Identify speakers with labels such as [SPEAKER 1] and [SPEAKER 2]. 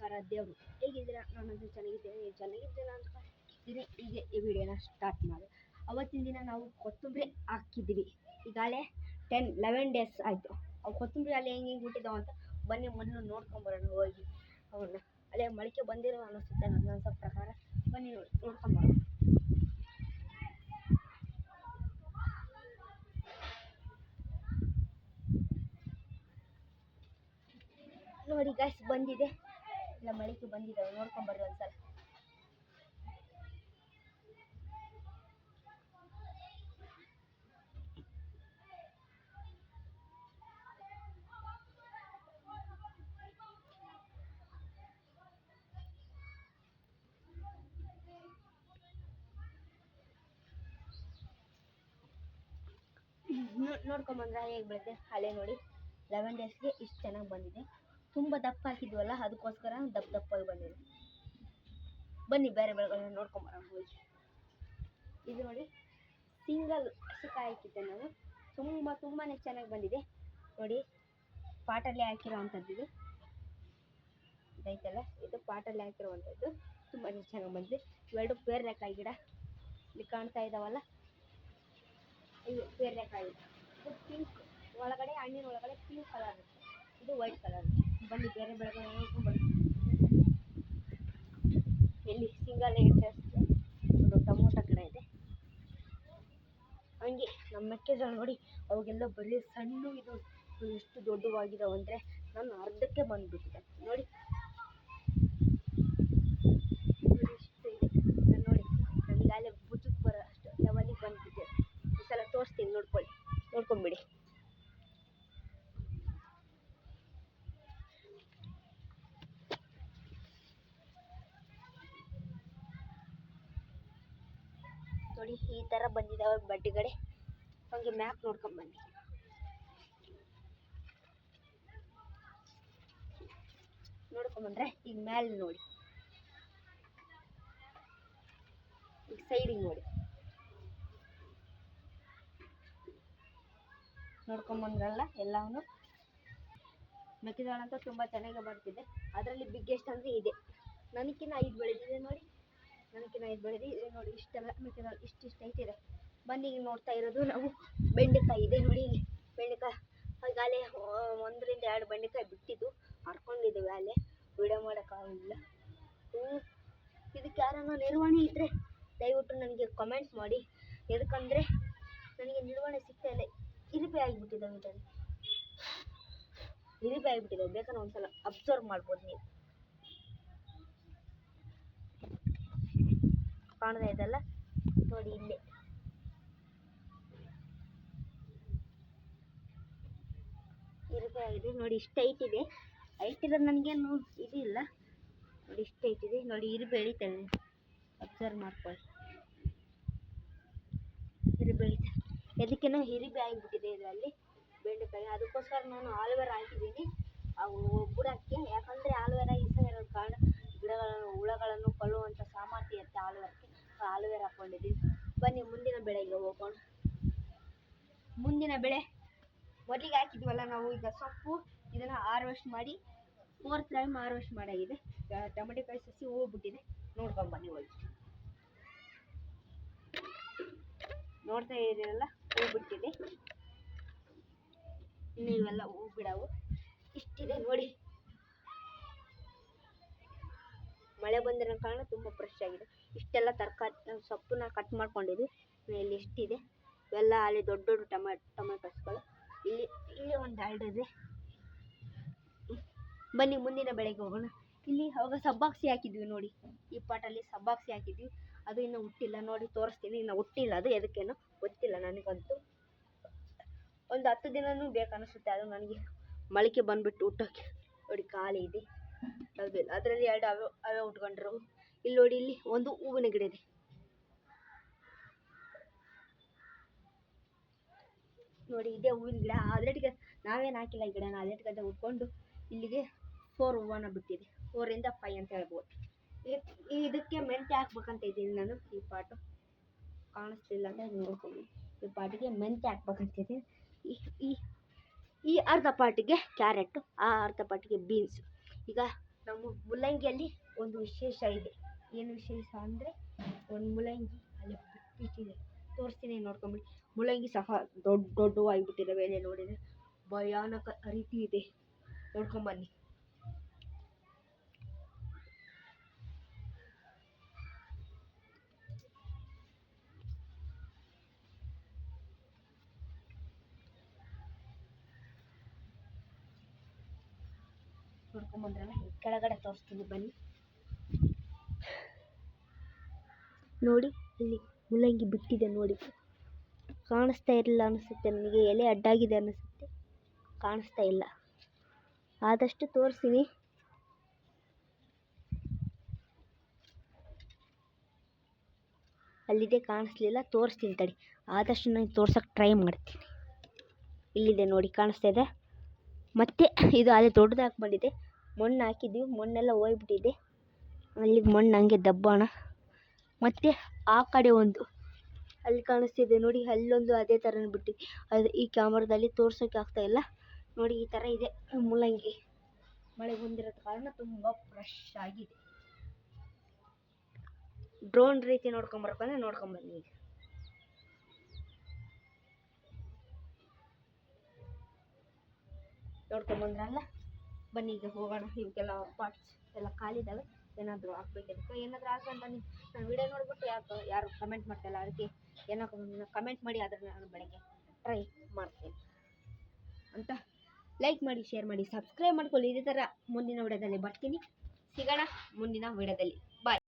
[SPEAKER 1] ನಮಸ್ಕಾರ, ದೇವರು. ಹೇಗಿದ್ದೀರಾ? ನಾನಂತೂ ಚೆನ್ನಾಗಿದ್ದೇನೆ. ಚೆನ್ನಾಗಿದ್ದೀರಾ ಅಂತ ಇದ್ದೀನಿ ಈಗ ಈ ವಿಡಿಯೋನ ಸ್ಟಾರ್ಟ್ ಮಾಡಿ ಅವತ್ತಿನ ದಿನ ನಾವು ಕೊತ್ತಂಬರಿ ಹಾಕಿದ್ವಿ ಈಗಾಗಲೇ ಟೆನ್ ಲೆವೆನ್ ಡೇಸ್ ಆಯಿತು. ಅವು ಕೊತ್ತಂಬರಿ ಅಲ್ಲಿ ಹೆಂಗೆ ಹೆಂಗೆ ಅಂತ ಬನ್ನಿ ಮೊದಲು ನೋಡ್ಕೊಂಬರೋಣ ಹೋಗಿ. ಅವನ್ನ ಅಲ್ಲೇ ಮೊಳಕೆ ಬಂದಿರೋ ಅನ್ನಿಸುತ್ತೆ ನನ್ನ ಅನ್ಸೋ ಪ್ರಕಾರ. ಬನ್ನಿ ನೋಡಿ ನೋಡ್ಕೊಂಬರೋಣ ನೋಡಿ ಗಾಯ್ಸ್ ಬಂದಿದೆ. ಎಲ್ಲ ಮಳಿಕೆ ಬಂದಿದ್ದಾವೆ ನೋಡ್ಕೊಂಬರ್ರಿ ಒಂದ್ಸಲ. ನೋ- ನೋಡ್ಕೊಂಬಂದ್ರೆ ಹೇಗೆ ಬೆಳೆದೆ ಅಲ್ಲೇ ನೋಡಿ. ಲೆವೆನ್ ಡೇಸ್ಗೆ ಇಷ್ಟು ಚೆನ್ನಾಗಿ ಬಂದಿದೆ. ತುಂಬ ದಪ್ಪ ಹಾಕಿದ್ವಲ್ಲ ಅದಕ್ಕೋಸ್ಕರ ದಪ್ಪ ದಪ್ಪಾಗಿ ಬಂದಿದೆ. ಬನ್ನಿ, ಬೇರೆ ಬೆಳೆಗಳನ್ನ ನೋಡ್ಕೊಂಬರೋಣ ಹೋಗಿ. ಇದು ನೋಡಿ, ಸಿಂಗಲ್ ಹಸಿಕಾಯಿ ಹಾಕಿದ್ದೆ ನಾನು ತುಂಬ ತುಂಬಾ ಚೆನ್ನಾಗಿ ಬಂದಿದೆ. ನೋಡಿ, ಪಾಟಲ್ಲಿ ಹಾಕಿರೋವಂಥದ್ದು ಇದು. ಇದೈತಲ್ಲ ಇದು ಪಾಟಲ್ಲಿ ಹಾಕಿರುವಂಥದ್ದು. ತುಂಬ ಚೆನ್ನಾಗಿ ಬಂದಿದೆ. ಇವೆರಡು ಪೇರ್ಲೆಕಾಯಿ ಗಿಡ. ಇಲ್ಲಿ ಕಾಣ್ತಾ ಇದ್ದಾವಲ್ಲ ಇವು ಪೇರ್ಲೆಕಾಯಿ ಇದು ಪಿಂಕ್ ಒಳಗಡೆ, ಹಣ್ಣಿನ ಒಳಗಡೆ ಪಿಂಕ್ ಕಲರ್ ಇರುತ್ತೆ. ಇದು ವೈಟ್ ಕಲರ್ ಬನ್ನಿ, ಬೇರೆ ನೋಡ್ಕೊಂಡು ಬನ್ನಿ. ಎಲ್ಲಿ? ಸಿಂಗಲ್ ಇಂಟ್ರೆಸ್ಟ್ ಒಂದು ಟೊಮೊಟೊ ಗಿಡ ಇದೆ. ಹಂಗೆ ನಮ್ಮ ಮೆಕ್ಕೆಜೋಳ ನೋಡಿ, ಅವಾಗೆಲ್ಲ ಬರೀ ಸಣ್ಣ ಇದು, ಎಷ್ಟು ದೊಡ್ಡವಾಗಿದಾವೆ ಅಂದರೆ ನಾನು ಅರ್ಧಕ್ಕೆ ಬಂದುಬಿಟ್ಟಿದೆ. ನೋಡಿ. ನೋಡಿ ನನಗೆ ನನಗಾಗಲೇ ಭುಜಕ್ಕೆ ಬರೋ ಅಷ್ಟು ಲೆವೆಲಿಗೆ ಬಂದ್ಬಿಟ್ಟಿದೆ ಈ ಸಲ ತೋರಿಸ್ತೀನಿ, ನೋಡ್ಕೊಳ್ಳಿ. ನೋಡ್ಕೊಂಬಿಡಿ. ನೋಡಿ, ಈ ಥರ ಬಂದಿದ್ದಾವೆ ಬಡ್ಡಿಗಡೆ. ಹಂಗೆ ಮ್ಯಾಪ್ ನೋಡ್ಕೊಂಡ್ ಬನ್ನಿ. ನೋಡ್ಕೊಂಬಂದ್ರೆ ಈಗ ಮ್ಯಾಲೆ ನೋಡಿ. ಈಗ ಸೈಡಿಗೆ ನೋಡಿ. ನೋಡ್ಕೊಂಬಂದ್ರಲ್ಲ ಎಲ್ಲವನ್ನು ಮೆಕ್ಕೆಜೋಳ ಅಂತ ತುಂಬ ಚೆನ್ನಾಗಿ ಬರ್ತಿದೆ ಅದರಲ್ಲಿ ಬಿಗ್ಗೆಸ್ಟ್ ಅಂದರೆ ಇದೆ. ನನಗಿನ್ನ ಐದು ಬೆಳೆದಿದೆ ನೋಡಿ. ಬೆಳೆದಿದೆ ಇದೆ ನೋಡಿ ಇಷ್ಟೆಲ್ಲ ಇಷ್ಟು ಇಷ್ಟಿಷ್ಟು ಐತಿದೆ ಬನ್ನಿ ಈಗ ನೋಡ್ತಾ ಇರೋದು ನಾವು ಬೆಂಡೆಕಾಯಿ. ಇದೆ ನೋಡಿ ಇಲ್ಲಿ ಬೆಂಡೆಕಾಯಿ. ಈಗಾಗಲೇ ಒಂದರಿಂದ ಎರಡು ಬೆಂಡೆಕಾಯಿ ಬಿಟ್ಟಿದ್ದು. ಹರ್ಕೊಂಡಿದ್ದೀವಿ ಅಲ್ಲೇ ವಿಡಿಯೋ ಹ್ಞೂ ಇದಕ್ಕೆ ಯಾರನ್ನ ನಿರ್ವಹಣೆ ಇದ್ದರೆ ದಯವಿಟ್ಟು ನನಗೆ ಕಮೆಂಟ್ಸ್ ಮಾಡಿ. ಎದಕ್ಕಂದರೆ ನನಗೆ ನಿರ್ವಹಣೆ ಸಿಗ್ತಾ ಇಲ್ಲ. ಇರಿಪೆ ಆಗಿಬಿಟ್ಟಿದ್ದಾವೆ ಇದರಲ್ಲಿ ಇರಿಪೆ ಆಗಿಬಿಟ್ಟಿದ್ದಾವೆ ಬೇಕಾದ್ರೆ ಒಂದ್ಸಲ ಅಬ್ಸರ್ವ್ ಮಾಡ್ಬೋದು ನೀವು. ಕಾಣ್ತಾ ಇದೆಯಲ್ಲ ನೋಡಿ ಇಲ್ಲಿ. ಆಗಿದೆ ನೋಡಿ ಇಷ್ಟು ಹೈಟ್ ಇದೆ. ಹೈಟ್ ಇರೋದು ನನಗೇನು ಇದು ಇಲ್ಲ. ನೋಡಿ ಇಷ್ಟು ಹೈಟ್ ಇದೆ. ನೋಡಿ ಇರಿಬೆ ಎಳಿತಾವೆ ಅಬ್ಸರ್ವ್ ಮಾಡ್ಕೊಳ್ಳಿ. ಇರು ಎಳಿತಾರೆ ಎದಕ್ಕೇನೋ ಹಿರಿಬೆ ಆಗಿಬಿಟ್ಟಿದೆ ಇದರಲ್ಲಿ ಬೆಂಡೆಕಾಯಿ. ಅದಕ್ಕೋಸ್ಕರ ನಾನು ಆಲ್ವೇರ ಹಾಕಿದ್ದೀನಿ. ಅವು ಬುಡಕ್ಕೆ ಯಾಕಂದರೆ ಆಲೂವೆರಾ ಆಲೂವೆರಾ ಹಾಕ್ಕೊಂಡಿದ್ದೀನಿ ಬನ್ನಿ, ಮುಂದಿನ ಬೆಳೆಗೆ ಹೋಗೋಣ. ಮುಂದಿನ ಬೆಳೆ ಮೊದಲಿಗೆ ಹಾಕಿದ್ವಲ್ಲ ನಾವು, ಈಗ ಸೊಪ್ಪು, ಇದನ್ನು ಹಾರ್ವೆಸ್ಟ್ ಮಾಡಿ ಫೋರ್ತ್ ಟೈಮ್ ಹಾರ್ವೆಸ್ಟ್ ಮಾಡಾಗಿದೆ. ಟೊಮೆಟೊ ಕಾಯಿ ಸಸಿ ಹೂವು ಬಿಟ್ಟಿದೆ ನೋಡ್ಕೊಂಡು ಬನ್ನಿ ಹೋಗಿ. ನೋಡ್ತಾ ಇದ್ದೀರಲ್ಲ ಹೂ ಬಿಟ್ಟಿದೆ ಇವೆಲ್ಲ ಹೂ ಬಿಡವು ಇಷ್ಟಿದೆ ನೋಡಿ. ಮಳೆ ಬಂದಿರೋ ಕಾರಣ ತುಂಬ ಫ್ರೆಶ್ ಆಗಿದೆ. ಇಷ್ಟೆಲ್ಲ ತರಕಾರಿ ಸೊಪ್ಪನ್ನ ಕಟ್ ಮಾಡ್ಕೊಂಡಿದ್ವಿ. ಇಲ್ಲಿ ಇಷ್ಟಿದೆ ಇವೆಲ್ಲ ಅಲ್ಲಿ ದೊಡ್ಡ ದೊಡ್ಡ ಟೊಮೆಟೊ ಟೊಮೆಟೊಸ್ಗಳು. ಇಲ್ಲಿ ಇಲ್ಲಿ ಒಂದು ಇದೆ. ಬನ್ನಿ ಮುಂದಿನ ಬೆಳೆಗೆ ಹೋಗೋಣ. ಇಲ್ಲಿ ಅವಾಗ ಸಬ್ಬಾಕ್ಸಿ ಹಾಕಿದ್ವಿ ನೋಡಿ. ಈ ಪಾಟಲ್ಲಿ ಸಬ್ಬಾಕ್ಸಿ ಹಾಕಿದ್ವಿ. ಅದು ಇನ್ನೂ ಹುಟ್ಟಿಲ್ಲ ನೋಡಿ, ತೋರಿಸ್ತೀನಿ. ಇನ್ನು ಹುಟ್ಟಿಲ್ಲ ಅದು, ಎದಕ್ಕೇನೋ ಗೊತ್ತಿಲ್ಲ ನನಗಂತೂ. ಒಂದು ಹತ್ತು ದಿನವೂ ಬೇಕನ್ನಿಸುತ್ತೆ. ಅದು ನನಗೆ ಮೊಳಕೆ ಬಂದುಬಿಟ್ಟು ಹುಟ್ಟೋಕ್ಕೆ ನೋಡಿ, ಖಾಲಿ ಇದೆ. ಅದು ಅದರಲ್ಲಿ ಎರಡು ಅವೇ ಅವೇ ಉಟ್ಕೊಂಡ್ರು. ಇಲ್ಲಿ ನೋಡಿ, ಇಲ್ಲಿ ಒಂದು ಹೂವಿನ ಗಿಡ ಇದೆ. ನೋಡಿ, ಇದೇ ಹೂವಿನ ಗಿಡ. ಆಲ್ರೆಡಿ ನಾವೇನು ಹಾಕಿಲ್ಲ ಈ ಗಿಡನ. ಆಲ್ರೆಡಿ ಗಂಟೆ ಉಟ್ಕೊಂಡು ಇಲ್ಲಿಗೆ ಫೋರ್ ಹೂವನ್ನ ಬಿಟ್ಟಿದೆ ಫೋರಿಂದ ಫೈ ಅಂತ ಹೇಳ್ಬೋದು. ಇದಕ್ಕೆ ಮೆಂತ್ಯ ಹಾಕ್ಬೇಕಂತ ಇದ್ದೀನಿ ನಾನು. ಈ ಪಾಟು ಕಾಣಿಸ್ತಿಲ್ಲ ಅಂತ ನೋಡ್ಕೊಂಡು ಈ ಪಾಟಿಗೆ ಮೆಂತ್ಯ ಹಾಕ್ಬೇಕಂತ ಇದ್ದೀನಿ. ಈ ಈ ಅರ್ಧ ಪಾಟಿಗೆ ಕ್ಯಾರೆಟು, ಆ ಅರ್ಧ ಪಾಟಿಗೆ ಬೀನ್ಸು. ಈಗ ನಮ್ಮ ಮುಲ್ಲಂಗಿಯಲ್ಲಿ ಒಂದು ವಿಶೇಷ ಇದೆ. ಏನು ವಿಶೇಷ ಅಂದರೆ ಒಂದು ಮುಲ್ಲಂಗಿ ಅಲ್ಲಿ ಬಿಟ್ಟಿದೆ ತೋರಿಸ್ತೀನಿ ನೋಡ್ಕೊಂಬಿಡಿ. ಮುಲ್ಲಂಗಿ ಸಹ ದೊಡ್ಡ ದೊಡ್ಡವಾಗಿ ಆಗಿಬಿಟ್ಟಿದ್ದಾವೆ ಎಲೆ ನೋಡಿದರೆ ಭಯಾನಕ ರೀತಿ ಇದೆ. ನೋಡ್ಕೊಂಬನ್ನಿ. ನೋಡ್ಕೊಂಬಂದ್ರಲ್ಲ ಈ ಕೆಳಗಡೆ ತೋರಿಸ್ತೀನಿ, ಬನ್ನಿ. ನೋಡಿ, ಇಲ್ಲಿ ಮುಲ್ಲಂಗಿ ಬಿಟ್ಟಿದೆ ನೋಡಿ. ಕಾಣಿಸ್ತಾ ಇರಲಿಲ್ಲ ಅನಿಸುತ್ತೆ ನನಗೆ ಎಲೆ ಅಡ್ಡಾಗಿದೆ ಅನಿಸುತ್ತೆ. ಕಾಣಿಸ್ತಾ ಇಲ್ಲ. ಆದಷ್ಟು ತೋರಿಸ್ತೀನಿ. ಅಲ್ಲಿದೆ ಕಾಣಿಸ್ಲಿಲ್ಲ, ತೋರಿಸ್ತೀನಿ ತಡಿ. ಆದಷ್ಟು ನಾನು ತೋರ್ಸೋಕ್ಕೆ ಟ್ರೈ ಮಾಡ್ತೀನಿ. ಇಲ್ಲಿದೆ ನೋಡಿ, ಕಾಣಿಸ್ತಾ ಇದೆ. ಮತ್ತೆ ಇದು ಅದೇ ದೊಡ್ಡದಾಗಿ ಬಂದಿದೆ. ಮಣ್ಣು ಹಾಕಿದ್ವಿ, ಮಣ್ಣೆಲ್ಲ ಹೋಗ್ಬಿಟ್ಟಿದೆ. ಅಲ್ಲಿಗೆ ಮಣ್ಣು ಹಂಗೆ ದಬ್ಬಾಣ. ಮತ್ತು ಆ ಕಡೆ ಒಂದು ಅಲ್ಲಿ ಕಾಣಿಸ್ತಿದೆ ನೋಡಿ, ಅಲ್ಲೊಂದು ಅದೇ ಥರ ಬಿಟ್ಟಿದೆ ಅದು ಈ ಕ್ಯಾಮ್ರಾದಲ್ಲಿ ಆಗ್ತಾ ಇಲ್ಲ. ನೋಡಿ, ಈ ಥರ ಇದೆ ಮೂಲಂಗಿ. ಮಳೆ ಬಂದಿರೋ ಕಾರಣ ತುಂಬ ಫ್ರೆಶ್ ಆಗಿದೆ. ಡ್ರೋನ್ ರೀತಿ ನೋಡ್ಕೊಂಬರ್ಬೇಕಂದ್ರೆ ನೋಡ್ಕೊಂಬನ್ನಿ ಈಗ. ನೋಡ್ಕೊಂಬಂದ್ರಲ್ಲ ಬನ್ನಿ ಈಗ ಹೋಗೋಣ. ಇವಕ್ಕೆಲ್ಲ ಪಾರ್ಟ್ಸ್ ಎಲ್ಲ ಖಾಲಿದಾವೆ. ಏನಾದರೂ ಹಾಕ್ಬೇಕಿದಕ್ಕೆ ಏನಾದರೂ ಹಾಕೊಂಡು ಬನ್ನಿ. ನಾನು ವಿಡಿಯೋ ನೋಡ್ಬಿಟ್ಟು ಯಾಕೆ ಯಾರು ಕಮೆಂಟ್ ಮಾಡ್ತಾಯಿಲ್ಲ ಅದಕ್ಕೆ ಏನೋ ಕಮೆಂಟ್ ಮಾಡಿ ಅದನ್ನು ನಾನು ಬೆಳಗ್ಗೆ ಟ್ರೈ ಮಾಡ್ತೀನಿ. ಅಂತ ಲೈಕ್ ಮಾಡಿ ಶೇರ್ ಮಾಡಿ ಸಬ್ಸ್ಕ್ರೈಬ್ ಮಾಡ್ಕೊಳ್ಳಿ. ಇದೇ ಥರ ಮುಂದಿನ ವಿಡಿಯೋದಲ್ಲಿ ಬರ್ತೀನಿ. ಸಿಗೋಣ ಮುಂದಿನ ವಿಡಿಯೋದಲ್ಲಿ. ಬಾಯ್